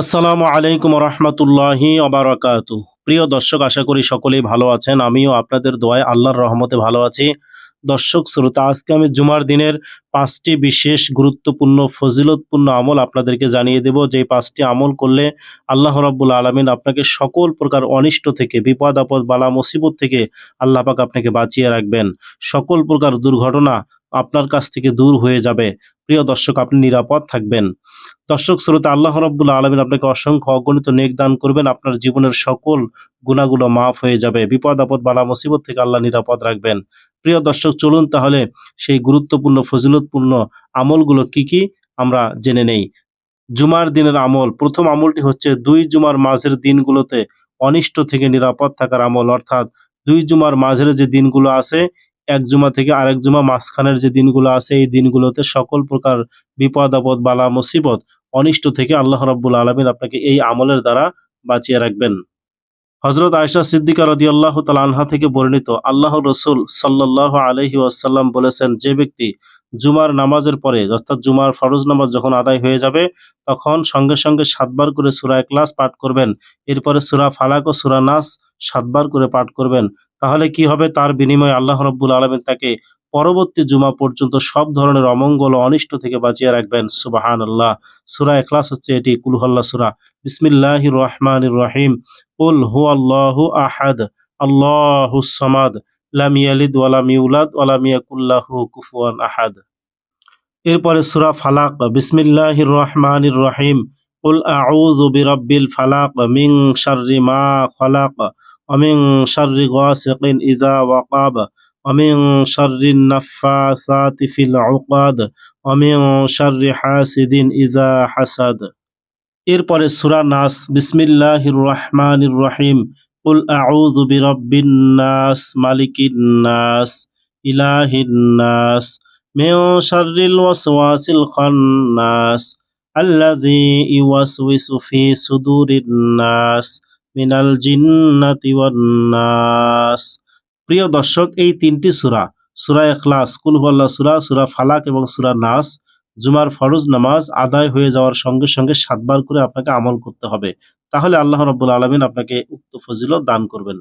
আসসালামু আলাইকুম রহমতুল্লাহি অবরাকাত প্রিয় দর্শক, আশা করি সকলেই ভালো আছেন। আমিও আপনাদের দোয়ায় আল্লাহর রহমতে ভালো আছি। দর্শক, শ্রোতা, আজকে আমি জুমার দিনের পাঁচটি বিশেষ গুরুত্বপূর্ণ, ফজিলতপূর্ণ আমল আপনাদেরকে জানিয়ে দেব। যে পাঁচটি আমল করলে আল্লাহ রাব্বুল আলমিন আপনাকে সকল প্রকার অনিষ্ট থেকে, বিপদ, আপদ, বালা, মুসিবত থেকে আল্লাহ পাক আপনাকে বাঁচিয়ে রাখবেন। সকল প্রকার দুর্ঘটনা আপনার কাছ থেকে দূর হয়ে যাবে। প্রিয় দর্শক, আপনি নিরাপদ থাকবেন। দর্শক, শ্রোতা, আল্লাহ রব্বুল আলমিন আপনাকে অসংখ্য অগণিত নেক দান করবেন। আপনার জীবনের সকল গুণাগুলো মাফ হয়ে যাবে। বিপদ, আপদ, বালা, মুসিবত থেকে আল্লাহ নিরাপদ রাখবেন। প্রিয় দর্শক, চলুন তাহলে সেই গুরুত্বপূর্ণ, ফজিলতপূর্ণ আমলগুলো কি কি আমরা জেনে নেই। জুমার দিনের আমল, প্রথম আমলটি হচ্ছে দুই জুমার মাঝের দিনগুলোতে অনিষ্ট থেকে নিরাপদ থাকার আমল। অর্থাৎ দুই জুমার মাঝের যে দিনগুলো আছে এক জুমা থেকে আরেক জুমা মাঝখানের যে দিনগুলো আছে, এই দিনগুলোতে সকল প্রকার বিপদ, আপদ, বালা, মুসিবত অনিষ্ট থেকে আল্লাহ রাব্বুল আলমিন আপনাকে এই আমলের দ্বারা বাঁচিয়ে রাখবেন। হজরত আয়সা সিদ্দিকা রদি আল্লাহ আনহা থেকে বর্ণিত আল্লাহ রসুল সাল্লাহ আলহি ওয়াসাল্লাম বলেছেন, যে ব্যক্তি জুমার নামাজের পরে, অর্থাৎ জুমার ফরজ নামাজ যখন আদায় হয়ে যাবে, তখন সঙ্গে সঙ্গে সাতবার করে সুরা ক্লাস পাঠ করবেন। এরপরে সুরা ফালাক ও সুরা নাস সাতবার করে পাঠ করবেন। তাহলে কি হবে? তার বিনিময়ে আল্লাহ রব্বুল আলমিন তাকে পরবর্তী জুমা পর্যন্ত সব ধরনের অমঙ্গল অনিষ্ট থেকে বাঁচিয়ে রাখবেন। সুবাহান আল্লাহ সুরা এখলাস হচ্ছে এটি। কুলহল্লা সুরা। বিসমিল্লাহ রহমান রহিম। কুল হু আল্লাহ আহাদ। আল্লাহু সামাদ। লাম ওয়ালাম ইউলাদ ওয়ালাম ইয়াকুল্লাহু কুফুয়ান আহাদ। এরপরে সুরা ফালাক। বিসমিল্লাহ রহমান রহিম। আউযু বিরাব্বিল ফালাক মিন শাররি মা ومن شر غاسق إذا وقاب ومن شر النفاثات في العقاد ومن شر حاسد إذا حسد এরপরে সূরা নাস বিসমিল্লাহির রহমানির রহিম কুল আউযু বিরাব্বিন নাস মালিকিন নাস ইলাহিন নাস মিন শাররিল ওয়াসওয়াসিল খান্নাস আল্লাযী ইউওয়াসওয়িসু ফি সুদুরিন নাস মিনাল জিন্নাতি প্রিয় দর্শক, এই তিনটি সূরা সূরা ইখলাস, কুল সূরা সূরা ফালাক এবং সূরা নাস, জুমার ফরজ নামাজ আদায় হয়ে যাওয়ার সঙ্গে সঙ্গে সাতবার করে আপনাকে আমল করতে হবে। তাহলে আল্লাহ রব্বুল আলমিন আপনাকে উক্ত ফজিলত দান করবেন।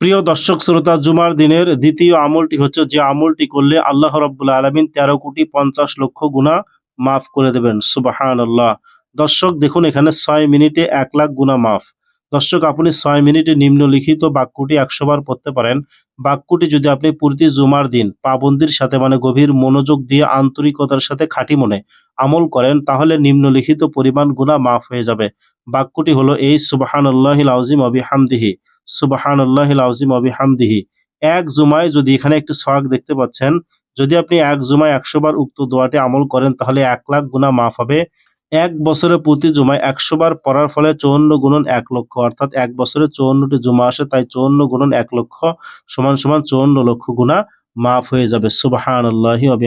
প্রিয় দর্শক, শ্রোতা, জুমার দিনের দ্বিতীয় আমলটি হচ্ছে যে আমলটি করলে আল্লাহ রব্বুল আলমিন তেরো কোটি পঞ্চাশ লক্ষ গুণা মাফ করে দেবেন। সুবাহান আল্লাহ দর্শক, দেখুন এখানে ছয় মিনিটে এক লাখ গুণা মাফ। দর্শক, আপনি ছয় মিনিটে নিম্নলিখিত বাক্যটি একশো বার পড়তে পারেন। বাক্যটি যদি আপনি প্রতি জুমার দিন পাবন্দির সাথে মানে গভীর মনোযোগ দিয়ে আন্তরিকতার সাথে খাঁটি মনে আমল করেন, তাহলে নিম্নলিখিত পরিমাণ গুণা মাফ হয়ে যাবে। বাক্যটি হলো এই সুবাহান আল্লাহ আউজিম অবি হামদিহি সুবাহান আল্লাহ আউজিম অবি হামদিহি এক জুমায় যদি এখানে একটি সোয়াগ দেখতে পাচ্ছেন, যদি আপনি এক জুমায় একশো বার উক্ত দোয়াটি আমল করেন, তাহলে এক লাখ গুণা মাফ হবে। এক বছরে প্রতি জুমায় একশো বার পড়ার ফলে চৌন্ন গুণন এক লক্ষ, অর্থাৎ এক বছরে চৌন্নটি জুমা আসে, তাই চৌন্ন গুণন এক লক্ষ সমান সমান চৌন্ন লক্ষ গুণা মাফ হয়ে যাবে। সুবাহান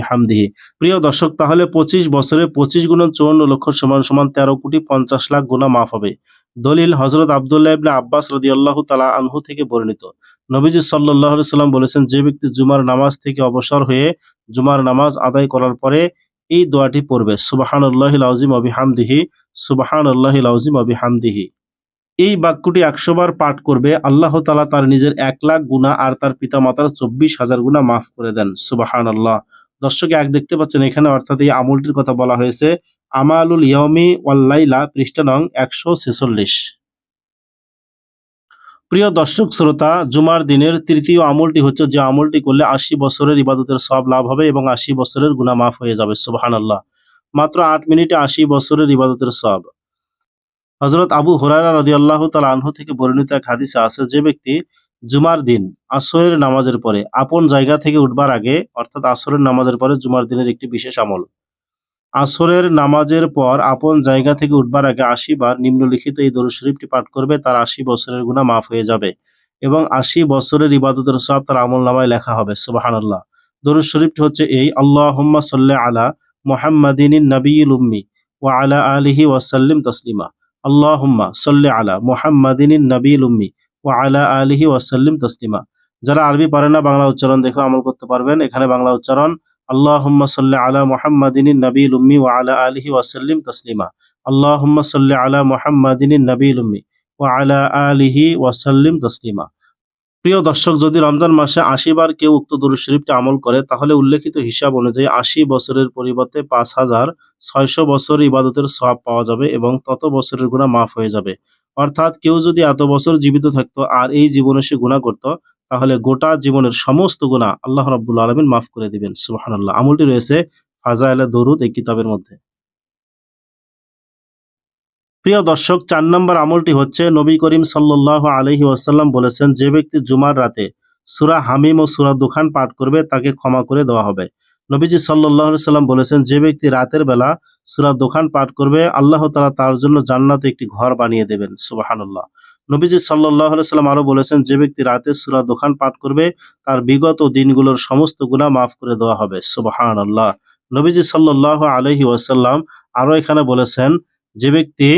হামদিহি প্রিয় দর্শক, তাহলে পঁচিশ বছরে পঁচিশ গুণন চৌন্ন লক্ষ সমান সমান তেরো কোটি পঞ্চাশ লাখ গুণা মাফ হবে। দলিল হজরত আবদুল্লাহ ইবনে আব্বাস রদি আল্লাহ তালা আনহু থেকে বর্ণিত। নবীজি সাল্লাহ সাল্লাম বলেছেন, যে ব্যক্তি জুমার নামাজ থেকে অবসর হয়ে জুমার নামাজ আদায় করার পরে এই দোয়াটি পড়বে সুবাহান আল্লাহিল আউজিম হামদিহি সুবাহান আল্লাহিল আউজিম হামদিহি এই বাক্যটি একশো বার পাঠ করবে, আল্লাহ তালা তার নিজের এক লাখ গুণা আর তার পিতা মাতার চব্বিশ হাজার গুণা মাফ করে দেন সুবাহান আল্লাহ দর্শক, এক দেখতে পাচ্ছেন এখানে অর্থাৎ এই আমলটির কথা বলা হয়েছে, আমালুল ইয়মি ওয়াল্লাইলা পৃষ্ঠা নং একশো ছেচল্লিশ। প্রিয় দর্শক শ্রোতা, জুমার দিনের তৃতীয় আমলটি হচ্ছে যে আমলটি করলে আশি বছরের ইবাদতের সব লাভ হবে এবং আশি বছরের গুণা মাফ হয়ে যাবে। সুবাহান আল্লাহ মাত্র আট মিনিটে আশি বছরের ইবাদতের সব হজরত আবু হরারা রদি আল্লাহ তালা আনহু থেকে বর্ণিত এক হাদিসে আছে যে ব্যক্তি জুমার দিন আসরের নামাজের পরে আপন জায়গা থেকে উঠবার আগে, অর্থাৎ আসরের নামাজের পরে জুমার দিনের একটি বিশেষ আমল। আসরের নামাজের পর আপন জায়গা থেকে উঠবার আগে আশি বার নিম্নলিখিত এই দরুদ শরীফটি পাঠ করবে, তার আশি বছরের গুণা মাফ হয়ে যাবে এবং আশি বছরের ইবাদতের সব তার আমল নামায় লেখা হবে সুবাহান আল্লাহ দরুদ শরীফটি হচ্ছে এই আল্লাহ সাল্লাহ আলা মোহাম্মদিন নবীল উম্মি ও আলা আলিহি ওয়াসাল্লিম তসলিমা। আল্লাহুম্মা সাল্লি আলা মোহাম্মদিন নবীল উম্মি ও আলা আলিহি ওয়াসাল্লিম তসলিমা। যারা আরবি পারে না, বাংলা উচ্চারণ দেখে আমল করতে পারবেন। এখানে বাংলা উচ্চারণ আল্লাহুম্মা সাল্লি আলা মুহাম্মাদিন নবীল উম্মি ওয়া আলা আলিহি ওয়াসাল্লিম তাসলিমা। আল্লাহুম্মা সাল্লি আলা মুহাম্মাদিন নবীল উম্মি ওয়া আলা আলিহি প্রিয় দর্শক, যদি রমজান মাসে আশি বার কেউ উক্ত দরুদ শরীফটি আমল করে, তাহলে উল্লেখিত হিসাব অনুযায়ী আশি বছরের পরিবর্তে পাঁচ হাজার ছয়শো বছর ইবাদতের সব পাওয়া যাবে এবং তত বছরের গুণা মাফ হয়ে যাবে। অর্থাৎ কেউ যদি এত বছর জীবিত থাকতো আর এই জীবনে সে গুণা করত তাহলে গোটা জীবনের সমস্ত গুণা আল্লাহ রাব্বুল আলমিন মাফ করে দিবেন। সুবহানাল্লাহ। আমলটি রয়েছে ফাজাইলে দরুদ এই কিতাবের মধ্যে। প্রিয় দর্শক, চার নম্বর আমলটি হচ্ছে, নবী করিম সাল্লাহ আলহি ওয়াসাল্লাম বলেছেন, যে ব্যক্তি জুমার রাতে সুরা হামিম ও সুরা দুখান পাঠ করবে, তাকে ক্ষমা করে দেওয়া হবে। নবীজি সাল্লাহ সাল্লাম বলেছেন, যে ব্যক্তি রাতের বেলা সুরা দোকান পাঠ করবে, আল্লাহ তালা তার জন্য জান্নাতে একটি ঘর বানিয়ে দেবেন। সুবাহানুল্লাহ। নবীজি সাল্লাহ সাল্লাম আরও বলেছেন, যে ব্যক্তি রাতে সুরা দোকান পাঠ করবে, তার বিগত দিনগুলোর সমস্ত গুণা মাফ করে দেওয়া হবে। সুবাহান আল্লাহ নবীজি সাল্লাহ আলহি ওয়াসাল্লাম আরও এখানে বলেছেন, যে ব্যক্তি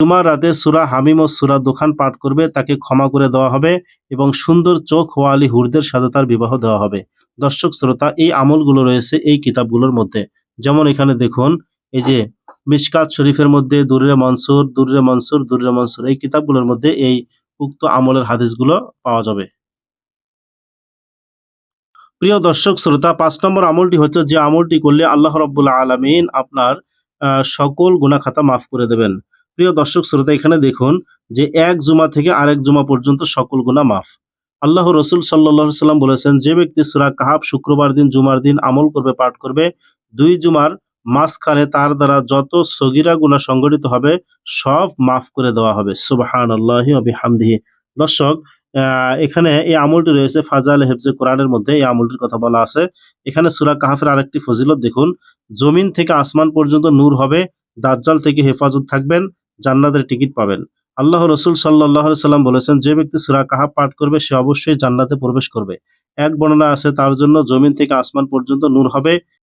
তোমার রাতে সুরা হামিম ও সুরা দোকান পাঠ করবে, তাকে ক্ষমা করে দেওয়া হবে এবং সুন্দর চোখ ওয়ালি হুরদের সাথে তার বিবাহ দেওয়া হবে। দর্শক শ্রোতা, এই আমলগুলো রয়েছে এই কিতাবগুলোর মধ্যে। যেমন এখানে দেখুন, এই যে মিশকাত শরীফের মধ্যে দুর্রে মনসুর দুর্রে মনসুর দুর্রে মনসুর, এই কিতাবগুলোর মধ্যে এই উক্ত আমলের হাদিসগুলো পাওয়া যাবে। প্রিয় দর্শক, শ্রোতা, পাঁচ নম্বর আমলটি হচ্ছে যে আমলটি করলে আল্লাহ রব্বুল্লা আলমিন আপনার সকল গুণা খাতা মাফ করে দেবেন। প্রিয় দর্শক, শ্রোতা, এখানে দেখুন যে এক জুমা থেকে আরেক জুমা পর্যন্ত সকল গুণা মাফ। আল্লাহ রসুল সাল্লাহ সাল্লাম বলেছেন, যে ব্যক্তি সুরা কাহাব শুক্রবার দিন, জুমার দিন আমল করবে, পাঠ করবে, দুই জুমার মাঝখানে তার দ্বারা যত সগিরা গুণা সংগঠিত হবে, সব মাফ করে দেওয়া হবে। সুবাহান আল্লাহি হামদিহি দর্শক এখানে এই আমলটি রয়েছে ফাজাল হেফজে কোরআনের মধ্যে, এই আমলটির কথা বলা আছে। এখানে সুরা কাহাফের আরেকটি ফজিলত দেখুন, জমিন থেকে আসমান পর্যন্ত নূর হবে, দাজ্জাল থেকে হেফাজত থাকবেন, জান্নাতের টিকিট পাবেন। আল্লাহ রসুল সাল্লাহ সাল্লাম বলেছেন, যে ব্যক্তি সুরা কাহাব পাঠ করবে, সে অবশ্যই জান্নাতে প্রবেশ করবে। এক বর্ণনা আছে, তার জন্য জমিন থেকে আসমান পর্যন্ত নূর হবে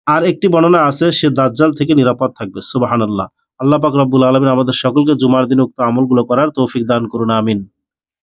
আর একটি বর্ণনা আছে, সে দাজ্জাল থেকে নিরাপদ থাকবে। সুবাহান আল্লাহ আল্লাহ পাক রব্বুল আলমিন আমাদের সকলকে জুমার দিন উক্ত আমলগুলো করার তৌফিক দান করুন, আমিন।